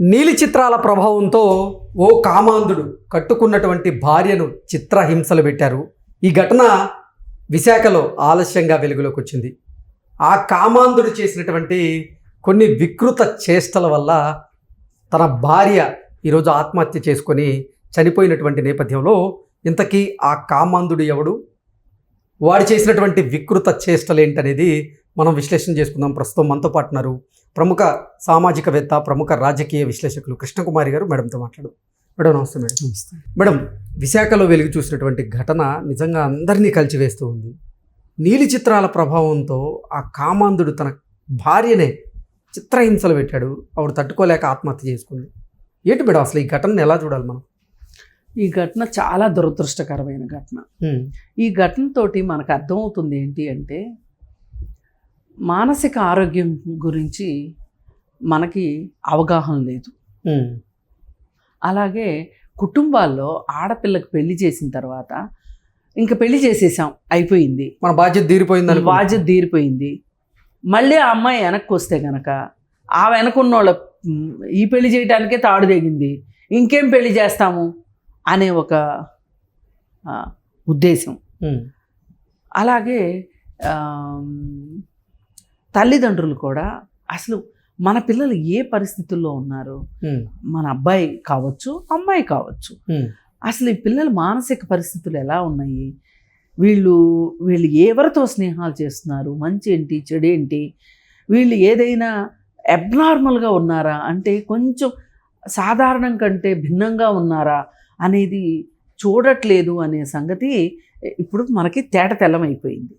నీలి చిత్రాల ప్రభావంతో ఓ కామాంధుడు కట్టుకున్నటువంటి భార్యను చిత్రహింసలు పెట్టారు. ఈ ఘటన విశాఖలో ఆలస్యంగా వెలుగులోకి వచ్చింది ఆ కామాంధుడు చేసినటువంటి కొన్ని వికృత చేష్టల వల్ల తన భార్య ఈరోజు ఆత్మహత్య చేసుకొని చనిపోయినటువంటి నేపథ్యంలో ఇంతకీ ఆ కామాంధుడు ఎవడు? వాడు చేసినటువంటి వికృత చేష్టలు ఏంటనేది మనం విశ్లేషణ చేసుకుందాం. ప్రస్తుతం మనతో పాటున్నారు ప్రముఖ సామాజికవేత్త ప్రముఖ రాజకీయ విశ్లేషకులు కృష్ణకుమారి గారు మేడంతో మాట్లాడు. మేడం నమస్తే మేడం. నమస్తే. మేడం విశాఖలో వెలుగు చూసినటువంటి ఘటన నిజంగా అందరినీ కలిచివేస్తూ ఉంది. నీలి చిత్రాల ప్రభావంతో ఆ కామాంధుడు తన భార్యనే చిత్రహింసలు పెట్టాడు. ఆవిడ తట్టుకోలేక ఆత్మహత్య చేసుకుంది. ఏంటి మేడం అసలు ఈ ఘటనను ఎలా చూడాలి మనం? ఈ ఘటన చాలా దురదృష్టకరమైన ఘటన. ఈ ఘటనతోటి మనకు అర్థమవుతుంది ఏంటి అంటే మానసిక ఆరోగ్యం గురించి మనకి అవగాహన లేదు. అలాగే కుటుంబాల్లో ఆడపిల్లకి పెళ్ళి చేసిన తర్వాత ఇంకా పెళ్ళి చేసేసాం అయిపోయింది. మన బాధ్యత తీరిపోయిందని బాధ్యత తీరిపోయింది. మళ్ళీ ఆ అమ్మాయి వెనక్కి వస్తే గనక ఆ వెనకున్న వాళ్ళ మ్, ఈ పెళ్ళి చేయడానికే తాడు తెగింది. ఇంకేం పెళ్ళి చేస్తాము అనే ఒక ఉద్దేశం. అలాగే తల్లిదండ్రులు కూడా అసలు మన పిల్లలు ఏ పరిస్థితుల్లో ఉన్నారు మన అబ్బాయి కావచ్చు అమ్మాయి కావచ్చు అసలు ఈ పిల్లల మానసిక పరిస్థితులు ఎలా ఉన్నాయి? వీళ్ళు వీళ్ళు ఎవరితో స్నేహాలు చేస్తున్నారు? మంచి ఏంటి? చెడు ఏంటి? వీళ్ళు ఏదైనా అబ్నార్మల్గా ఉన్నారా? అంటే కొంచెం సాధారణం కంటే భిన్నంగా ఉన్నారా? అనేది చూడట్లేదు అనే సంగతి ఇప్పుడు మనకి తేట తెల్లమైపోయింది.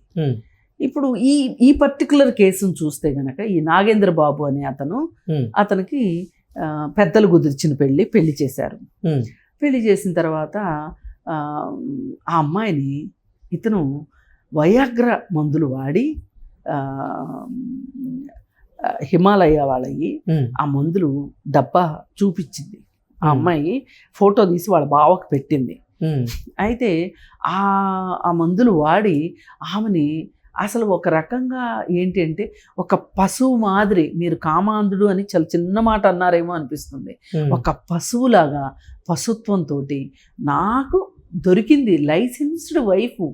ఇప్పుడు ఈ ఈ పర్టికులర్ కేసును చూస్తే గనక ఈ నాగేంద్ర బాబు అనే అతను అతనికి పెద్దలు కుదిర్చిన పెళ్ళి పెళ్ళి చేశారు. పెళ్ళి చేసిన తర్వాత ఆ, అమ్మాయిని ఇతను వయాగ్ర మందులు వాడి హిమాలయ వాళ్ళవి ఆ మందులు డబ్బా చూపించింది. ఆ. అమ్మాయి ఫోటో తీసి వాళ్ళ బావకు పెట్టింది. అయితే ఆ ఆ మందులు వాడి ఆమెని అసలు ఒక రకంగా ఏంటి అంటే ఒక పశువు మాదిరి మీరు కామాంధుడు అని చాలా చిన్న మాట అన్నారేమో అనిపిస్తుంది. ఒక పశువులాగా పశుత్వంతో నాకు దొరికింది లైసెన్స్డ్ వైఫ్.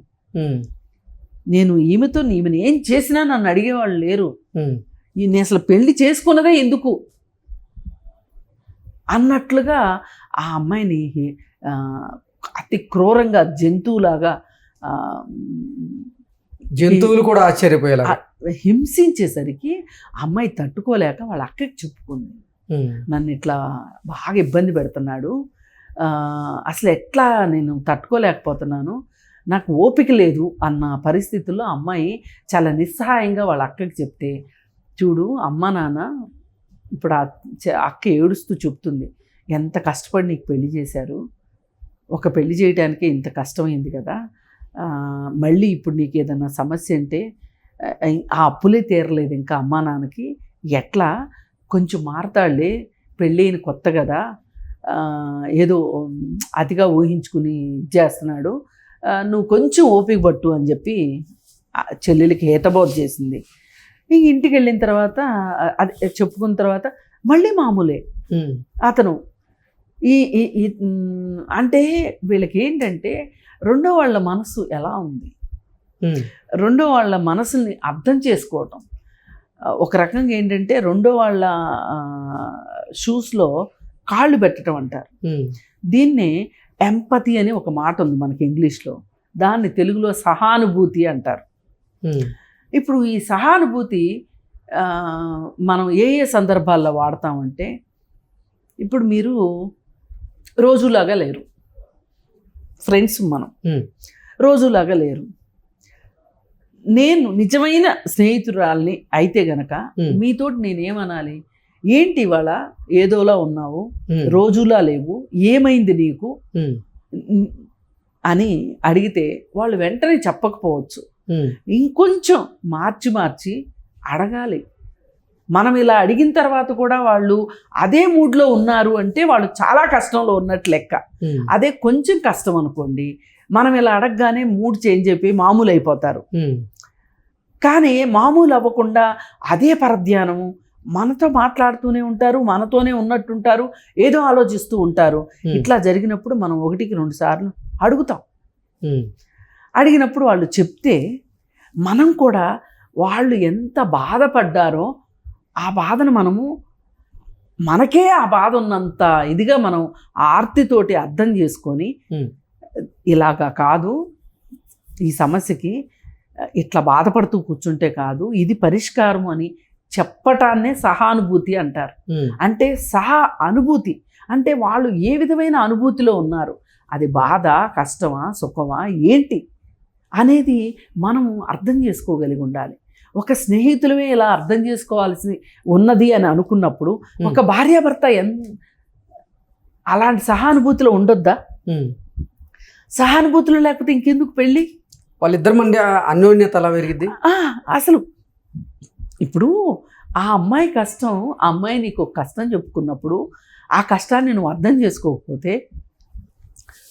నేను ఈమెతో ఈమెను ఏం చేసినా నన్ను అడిగేవాళ్ళు లేరు. నేను అసలు పెళ్ళి చేసుకున్నదే ఎందుకు? అన్నట్లుగా ఆ అమ్మాయిని అతి క్రూరంగా జంతువులాగా జంతువులు కూడా ఆశ్చర్యపోయేలా హింసించేసరికి అమ్మాయి తట్టుకోలేక వాళ్ళ అక్కకి చెప్పుకుంది. నన్ను ఇట్లా బాగా ఇబ్బంది పెడుతున్నాడు. అసలు ఎట్లా నేను తట్టుకోలేకపోతున్నాను? నాకు ఓపిక లేదు అన్న పరిస్థితుల్లో అమ్మాయి చాలా నిస్సహాయంగా వాళ్ళ అక్కకి చెప్తే చూడు అమ్మ నాన్న ఇప్పుడు అక్క ఏడుస్తూ చెప్తుంది. ఎంత కష్టపడి నీకు పెళ్ళి చేశారు? ఒక పెళ్ళి చేయడానికే ఇంత కష్టమైంది కదా. మళ్ళీ ఇప్పుడు నీకు ఏదైనా సమస్య అంటే ఆ, అప్పులే తీరలేదు ఇంకా అమ్మా నాన్నకి. ఎట్లా? కొంచెం మారతాడులే పెళ్ళైన కొత్త కదా. ఏదో అతిగా ఊహించుకుని చేస్తున్నాడు. నువ్వు కొంచెం ఓపిక పట్టు అని చెప్పి చెల్లెలికి హేతబోధ చేసింది. ఇంక ఇంటికి వెళ్ళిన తర్వాత అది చెప్పుకున్న తర్వాత మళ్ళీ మామూలే. అతను ఈ అంటే వీళ్ళకి ఏంటంటే రెండో వాళ్ళ మనసు ఎలా ఉంది? రెండో వాళ్ళ మనసుని అర్థం చేసుకోవటం. ఒక రకంగా ఏంటంటే రెండో వాళ్ళ షూస్లో కాళ్ళు పెట్టడం అంటారు. దీన్నే ఎంపతి అని ఒక మాట ఉంది మనకి ఇంగ్లీష్లో. దాన్ని తెలుగులో సహానుభూతి అంటారు. ఇప్పుడు ఈ సహానుభూతి మనం ఏ ఏ సందర్భాల్లో వాడతామంటే ఇప్పుడు మీరు రోజులాగా లేరు. ఫ్రెండ్స్ మనం. రోజులాగా లేరు. నేను నిజమైన స్నేహితురాల్ని అయితే గనక. మీతోటి నేనేమనాలి? ఏంటి ఇవాళ ఏదోలా ఉన్నావు? రోజులా లేవు. ఏమైంది నీకు? అని అడిగితే వాళ్ళు వెంటనే చెప్పకపోవచ్చు. ఇంకొంచెం మార్చి మార్చి అడగాలి. మనం ఇలా అడిగిన తర్వాత కూడా వాళ్ళు అదే మూడ్లో ఉన్నారు అంటే వాళ్ళు చాలా కష్టంలో ఉన్నట్లు లెక్క. అదే కొంచెం కష్టం అనుకోండి మనం ఇలా అడగగానే మూడ్ చేంజ్ అయిపోయి మామూలు అయిపోతారు. కానీ మామూలు అవ్వకుండా అదే పరధ్యానము మనతో మాట్లాడుతూనే ఉంటారు మనతోనే ఉన్నట్టుంటారు ఏదో ఆలోచిస్తూ ఉంటారు. ఇట్లా జరిగినప్పుడు మనం ఒకటికి రెండు సార్లు అడుగుతాం. అడిగినప్పుడు వాళ్ళు చెప్తే మనం కూడా వాళ్ళు ఎంత బాధపడ్డారో ఆ బాధను మనము మనకే ఆ బాధ ఉన్నంత ఇదిగా మనం ఆర్తితోటి అర్థం చేసుకొని ఇలాగా కాదు ఈ సమస్యకి ఇట్లా బాధపడుతూ కూర్చుంటే కాదు ఇది పరిష్కారం అని చెప్పటాన్నే సహానుభూతి అంటారు. అంటే సహా అనుభూతి. అంటే వాళ్ళు ఏ విధమైన అనుభూతిలో ఉన్నారు? అది బాధ కష్టమా సుఖమా ఏంటి? అనేది మనము అర్థం చేసుకోగలిగి ఉండాలి. ఒక స్నేహితులమే ఇలా అర్థం చేసుకోవాల్సి ఉన్నది అని అనుకున్నప్పుడు ఒక భార్యాభర్త ఎన్ అలాంటి సహానుభూతిలో ఉండొద్దా. సహానుభూతులు లేకపోతే ఇంకెందుకు పెళ్ళి? వాళ్ళిద్దరి మధ్య అన్యోన్యత ఎలా పెరిగిద్ది? ఆ, అసలు. ఇప్పుడు ఆ అమ్మాయి కష్టం ఆ అమ్మాయి నీకు ఒక కష్టం చెప్పుకున్నప్పుడు ఆ కష్టాన్ని నువ్వు అర్థం చేసుకోకపోతే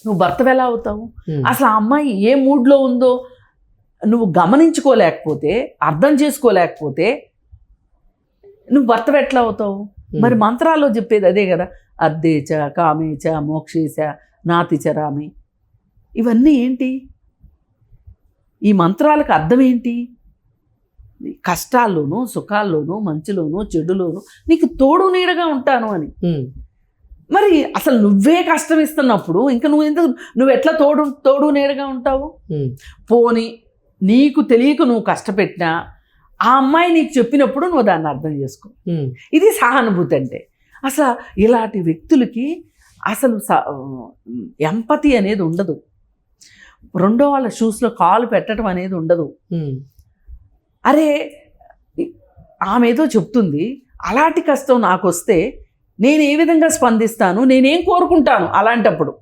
నువ్వు భర్త ఎలా అవుతావు? అసలు ఆ అమ్మాయి ఏ మూడ్లో ఉందో నువ్వు గమనించుకోలేకపోతే అర్థం చేసుకోలేకపోతే నువ్వు భర్త ఎట్లా అవుతావు? మరి మంత్రాల్లో చెప్పేది అదే కదా అద్దేచ కామేచ మోక్షేచ నాతిచరామి ఇవన్నీ ఏంటి? ఈ మంత్రాలకు అర్థం ఏంటి? కష్టాల్లోనూ సుఖాల్లోనూ మంచిలోనూ చెడులోనూ నీకు తోడు నీడగా ఉంటాను అని. మరి అసలు నువ్వే కష్టం ఇస్తున్నప్పుడు ఇంకా నువ్వు ఎందుకు నువ్వు ఎట్లా తోడు తోడు నీడగా ఉంటావు? పోని నీకు తెలియక నువ్వు కష్టపెట్టినా ఆ అమ్మాయి నీకు చెప్పినప్పుడు నువ్వు దాన్ని అర్థం చేసుకో. ఇది సహానుభూతి అంటే. అసలు ఇలాంటి వ్యక్తులకి అసలు ఎంపతి అనేది ఉండదు. రెండో వాళ్ళ షూస్లో కాలు పెట్టడం అనేది ఉండదు. అరే ఆమె ఏదో చెప్తుంది. అలాంటి కష్టం నాకు వస్తే నేను ఏ విధంగా స్పందిస్తాను? నేనేం కోరుకుంటాను? అలాంటప్పుడు.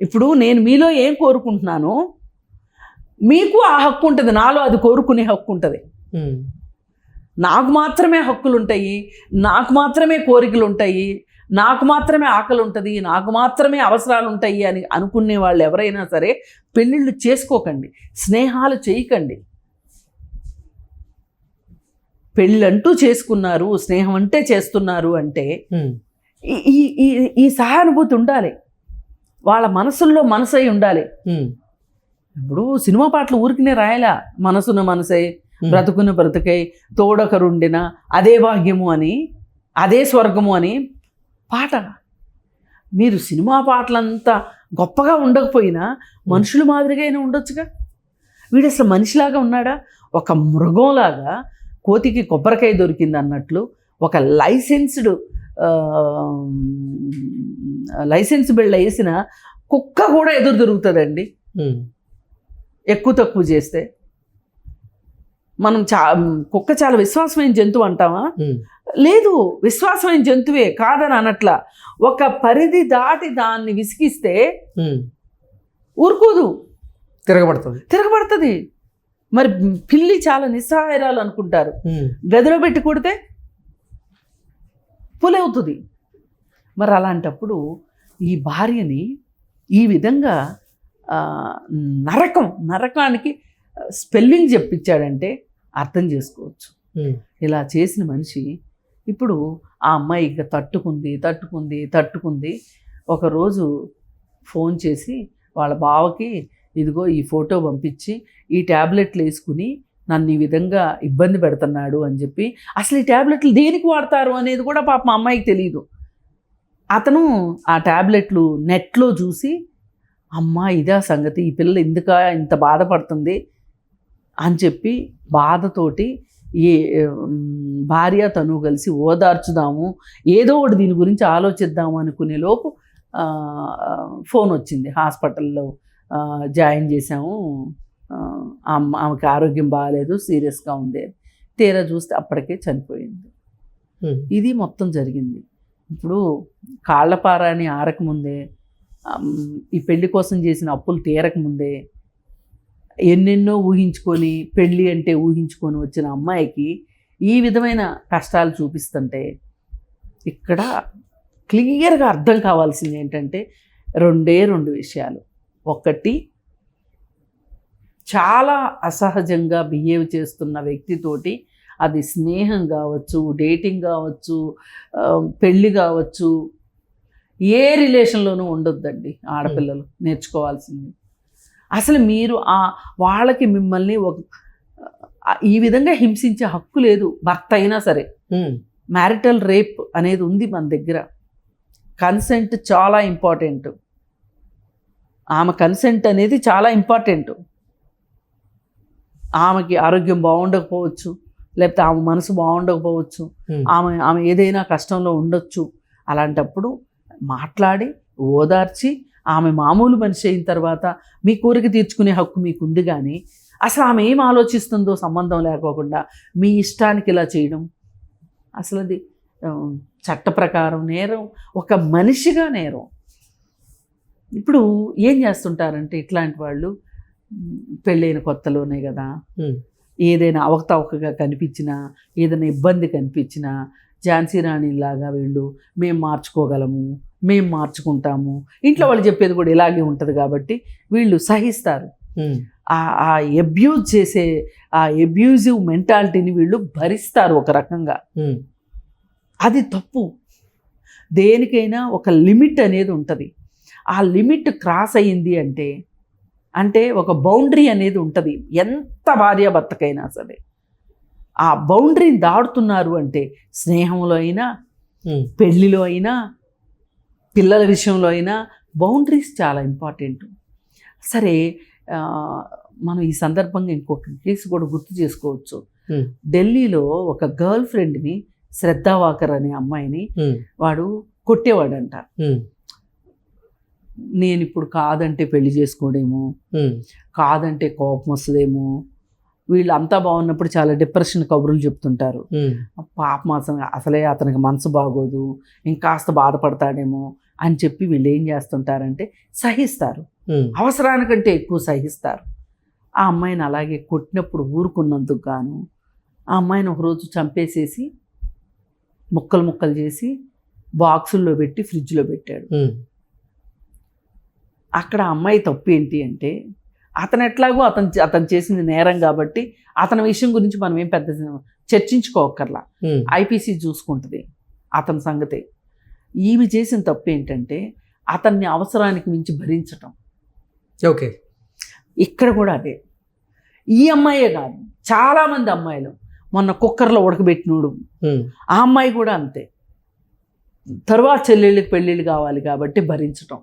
ఇప్పుడు నేను మీలో ఏం కోరుకుంటున్నానో మీకు ఆ హక్కు ఉంటుంది నాలో అది కోరుకునే హక్కు ఉంటుంది. నాకు మాత్రమే హక్కులు ఉంటాయి నాకు మాత్రమే కోరికలు ఉంటాయి నాకు మాత్రమే ఆకలి ఉంటుంది నాకు మాత్రమే అవసరాలు ఉంటాయి అని అనుకునే వాళ్ళు ఎవరైనా సరే పెళ్ళిళ్ళు చేసుకోకండి స్నేహాలు చేయకండి. పెళ్ళంటూ చేసుకున్నారు స్నేహం అంటే చేస్తున్నారు అంటే ఈ ఈ ఈ సహానుభూతి ఉండాలి. వాళ్ళ మనసుల్లో మనసై ఉండాలి. ఇప్పుడు సినిమా పాటలు ఊరికినే రాయలా. మనసున మనసై బ్రతుకున బ్రతుకై తోడొకరుండిన అదే భాగ్యము అని అదే స్వర్గము అని పాట. మీరు సినిమా పాటలంతా గొప్పగా ఉండకపోయినా మనుషుల మాదిరిగా అయినా ఉండొచ్చుగా? వీడు అసలు మనిషిలాగా ఉన్నాడా? ఒక మృగంలాగా కోతికి కొబ్బరికాయ దొరికింది అన్నట్లు ఒక లైసెన్స్డ్ లైసెన్స్ బిళ్ళ వేసిన కుక్క కూడా ఎదురు దొరుకుతుందండి ఎక్కువ తక్కువ చేస్తే. మనం చా కుక్క చాలా విశ్వాసమైన జంతువు అంటామా? లేదు విశ్వాసమైన జంతువే కాదని అనట్లా. ఒక పరిధి దాటి దాన్ని విసిగిస్తే ఊరుకోదు. తిరగబడుతుంది. తిరగబడుతుంది. మరి పిల్లి చాలా నిస్సహాయరాలు అనుకుంటారు. గదిలో పెట్టి కొడితే అవుతుంది మరి అలాంటప్పుడు ఈ భార్యని ఈ విధంగా నరకం నరకానికి స్పెల్లింగ్ చెప్పించాడంటే అర్థం చేసుకోవచ్చు. ఇలా చేసిన మనిషి ఇప్పుడు ఆ అమ్మాయి ఇక తట్టుకుంది తట్టుకుంది తట్టుకుంది. ఒకరోజు ఫోన్ చేసి వాళ్ళ బావకి ఇదిగో ఈ ఫోటో పంపించి ఈ ట్యాబ్లెట్లు వేసుకుని నన్ను ఈ విధంగా ఇబ్బంది పెడుతున్నాడు అని చెప్పి అసలు ఈ ట్యాబ్లెట్లు దేనికి వాడతారు అనేది కూడా పాప మా అమ్మాయికి తెలియదు అతను ఆ ట్యాబ్లెట్లు నెట్లో చూసి అమ్మ ఇదా సంగతి ఈ పిల్ల ఎందుక ఇంత బాధపడుతుంది? అని చెప్పి బాధతోటి ఏ భార్య తను కలిసి ఓదార్చుదాము ఏదో ఒకటి దీని గురించి ఆలోచిద్దాము అనుకునే లోపు ఫోన్ వచ్చింది. హాస్పిటల్లో జాయిన్ చేసాము ఆమెకి ఆరోగ్యం బాగాలేదు సీరియస్గా ఉంది. తీరా చూస్తే అప్పటికే చనిపోయింది. ఇది మొత్తం జరిగింది. ఇప్పుడు కాళ్ళపారాని ఆరకముందే ఈ పెళ్ళి కోసం చేసిన అప్పులు తీరకముందే ఎన్నెన్నో ఊహించుకొని పెళ్ళి అంటే ఊహించుకొని వచ్చిన అమ్మాయికి ఈ విధమైన కష్టాలు చూపిస్తుంటే ఇక్కడ క్లియర్గా అర్థం కావాల్సింది ఏంటంటే రెండే రెండు విషయాలు. ఒకటి చాలా అసహజంగా బిహేవ్ చేస్తున్న వ్యక్తితోటి అది స్నేహం కావచ్చు డేటింగ్ కావచ్చు పెళ్ళి కావచ్చు ఏ రిలేషన్లోనూ ఉండొద్దండి ఆడపిల్లలు నేర్చుకోవాల్సింది. అసలు మీరు ఆ వాళ్ళకి మిమ్మల్ని ఒక ఈ విధంగా హింసించే హక్కు లేదు భర్త అయినా సరే. మ్యారిటల్ రేప్ అనేది ఉంది మన దగ్గర. కన్సెంట్ చాలా ఇంపార్టెంట్. ఆమె కన్సెంట్ అనేది చాలా ఇంపార్టెంట్. ఆమెకి ఆరోగ్యం బాగుండకపోవచ్చు లేకపోతే ఆమె మనసు బాగుండకపోవచ్చు ఉమ్, ఆమె ఆమె ఏదైనా కష్టంలో ఉండొచ్చు. అలాంటప్పుడు మాట్లాడి ఓదార్చి ఆమె మామూలు మనిషి అయిన తర్వాత మీ కోరిక తీర్చుకునే హక్కు మీకు ఉంది కానీ అసలు ఆమె ఏం ఆలోచిస్తుందో సంబంధం లేకోకుండా మీ ఇష్టానికి ఇలా చేయడం. అసలు అది చట్ట ప్రకారం నేరం ఒక మనిషిగా నేరం. ఇప్పుడు ఏం చేస్తుంటారంటే ఇట్లాంటి వాళ్ళు పెళ్ళైన కొత్తలోనే కదా. ఏదైనా అవకతవకగా కనిపించినా ఏదైనా ఇబ్బంది కనిపించినా ఝాన్సీ రాణిలాగా వీళ్ళు మేము మార్చుకోగలము మేము మార్చుకుంటాము. ఇంట్లో వాళ్ళు చెప్పేది కూడా ఇలాగే ఉంటుంది కాబట్టి వీళ్ళు సహిస్తారు. ఆ అబ్యూజ్ చేసే ఆ అబ్యూజివ్ మెంటాలిటీని వీళ్ళు భరిస్తారు ఒక రకంగా. అది తప్పు. దేనికైనా ఒక లిమిట్ అనేది ఉంటుంది. ఆ లిమిట్ క్రాస్ అయ్యింది అంటే అంటే ఒక బౌండరీ అనేది ఉంటుంది. ఎంత భార్యాభర్తకైనా సరే. ఆ బౌండరీని దాడుతున్నారు అంటే స్నేహంలో అయినా పెళ్ళిలో అయినా పిల్లల విషయంలో అయినా బౌండరీస్ చాలా ఇంపార్టెంట్. సరే మనం ఈ సందర్భంగా ఇంకొక కేసు కూడా గుర్తు చేసుకోవచ్చు. ఢిల్లీలో ఒక గర్ల్ ఫ్రెండ్ని శ్రద్ధా వాకర్ అనే అమ్మాయిని వాడు కొట్టేవాడంట. నేను ఇప్పుడు కాదంటే పెళ్ళి చేసుకోడేమో కాదంటే కోపం వస్తుందేమో వీళ్ళు అంతా బాగున్నప్పుడు చాలా డిప్రెషన్ కబుర్లు చెప్తుంటారు. పాపం అసలు అసలే అతనికి మనసు బాగోదు ఇంకాస్త బాధపడతాడేమో అని చెప్పి వీళ్ళు ఏం చేస్తుంటారంటే సహిస్తారు. అవసరానికంటే ఎక్కువ సహిస్తారు. ఆ అమ్మాయిని అలాగే కొట్టినప్పుడు ఊరుకున్నందుకు గాను ఆ అమ్మాయిని ఒకరోజు చంపేసేసి ముక్కలు ముక్కలు చేసి బాక్సుల్లో పెట్టి ఫ్రిడ్జ్లో పెట్టాడు. అక్కడ అమ్మాయి తప్పు ఏంటి అంటే అతను ఎట్లాగో అతను అతను చేసింది నేరం కాబట్టి అతని విషయం గురించి మనం ఏం పెద్ద చర్చించుకోకర్లా ఐపీసీ చూసుకుంటుంది అతని సంగతే. ఈమె చేసిన తప్పు ఏంటంటే అతన్ని అవసరానికి మించి భరించటం. ఓకే. ఇక్కడ కూడా అదే. ఈ అమ్మాయే కాదు చాలామంది అమ్మాయిలు మొన్న కుక్కర్లో ఉడకబెట్టినోడు. ఆ అమ్మాయి కూడా అంతే. తరువాత చెల్లెళ్ళకి పెళ్ళిళ్ళు కావాలి కాబట్టి భరించటం.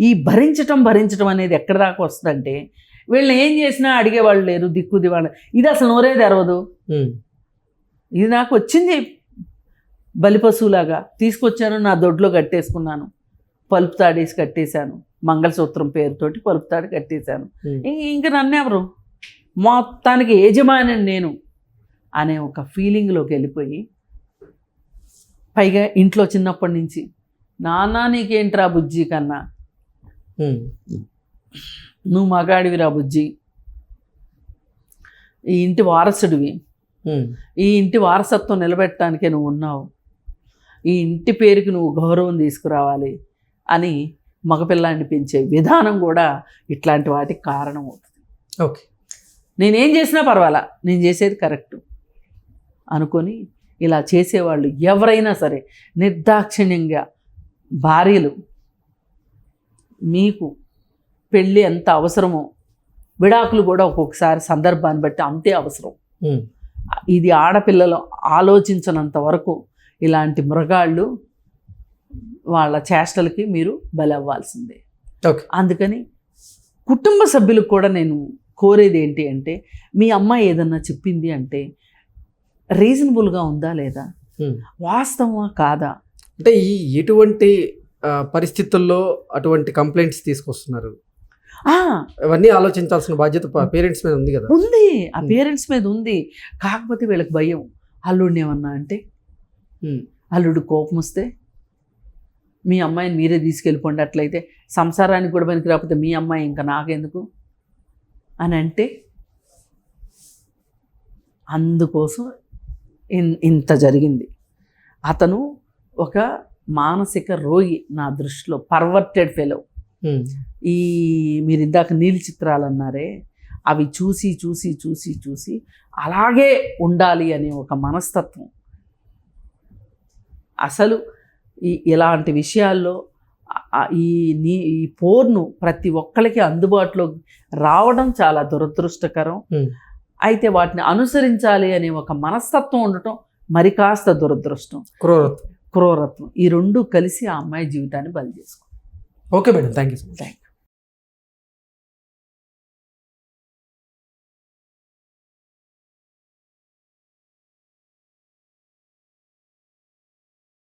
ఈ భరించటం భరించటం అనేది ఎక్కడి దాకా వస్తుందంటే వీళ్ళని ఏం చేసినా అడిగేవాళ్ళు లేరు దిక్కు దివాళ్ళు ఇది అసలు నోరే తెరవదు. ఇది నాకు వచ్చింది బలిపశువులాగా. తీసుకొచ్చాను నా దొడ్లో కట్టేసుకున్నాను. పలుపు తాడేసి కట్టేశాను. మంగళసూత్రం పేరుతోటి పలుపు తాడు కట్టేశాను. ఇంక నన్ను ఎవరు మొత్తానికి యజమాని నేను అనే ఒక ఫీలింగ్లోకి వెళ్ళిపోయి పైగా ఇంట్లో చిన్నప్పటి నుంచి నాన్న నీకేంట్రా బుజ్జి కన్నా? నువ్వు మగాడివిరా బుజ్జి. ఈ ఇంటి వారసుడివి. ఈ ఇంటి వారసత్వం నిలబెట్టడానికే నువ్వు ఉన్నావు. ఈ ఇంటి పేరుకి నువ్వు గౌరవం తీసుకురావాలి అని మగపిల్లాన్ని పెంచే విధానం కూడా ఇట్లాంటి వాటికి కారణం అవుతుంది. ఓకే. నేనేం చేసినా పర్వాలా? నేను చేసేది కరెక్ట్. అనుకొని ఇలా చేసేవాళ్ళు ఎవరైనా సరే నిర్దాక్షిణ్యంగా భార్యలు మీకు పెళ్ళి ఎంత అవసరమో విడాకులు కూడా ఒక్కొక్కసారి సందర్భాన్ని బట్టి అంతే అవసరం. ఇది ఆడపిల్లలు ఆలోచించనంత వరకు ఇలాంటి మృగాళ్ళు వాళ్ళ చేష్టలకి మీరు బలవ్వాల్సిందే. ఓకే. అందుకని కుటుంబ సభ్యులకు కూడా నేను కోరేది ఏంటి అంటే మీ అమ్మాయి ఏదన్నా చెప్పింది అంటే రీజనబుల్గా ఉందా లేదా. వాస్తవమా కాదా? అంటే ఈ ఎటువంటి పరిస్థితుల్లో అటువంటి కంప్లైంట్స్ తీసుకొస్తున్నారు? ఆ, అవన్నీ ఆలోచించాల్సిన బాధ్యత పేరెంట్స్ మీద ఉంది కదా? ఉంది. ఆ. పేరెంట్స్ మీద ఉంది. కాకపోతే వీళ్ళకి భయం. అల్లుడిని ఏమన్నా అంటే అల్లుడు కోపం వస్తే మీ అమ్మాయిని మీరే తీసుకెళ్ళిపోండి అట్లయితే సంసారానికి కూడా పనికి రాకపోతే మీ అమ్మాయి ఇంకా నాకెందుకు? అని అంటే అందుకోసం ఇన్- ఇంత జరిగింది. అతను ఒక మానసిక రోగి నా దృష్టిలో పర్వర్టెడ్ ఫెలో ఉమ్, ఈ మీరు ఇందాక నీలి చిత్రాలు అన్నారే అవి చూసి చూసి చూసి చూసి అలాగే ఉండాలి అనే ఒక మనస్తత్వం. అసలు ఈ ఇలాంటి విషయాల్లో ఈ నీ ఈ పోర్ను ప్రతి ఒక్కరికి అందుబాటులో రావడం చాలా దురదృష్టకరం. Hmm. అయితే వాటిని అనుసరించాలి అనే ఒక మనస్తత్వం ఉండటం మరి కాస్త దురదృష్టం. క్రూరత్వం. క్రూరత్వం. ఈ రెండు కలిసి ఆ అమ్మాయి జీవితాన్ని బలి చేసుకుంది. Okay madam. Thank you so much. Thank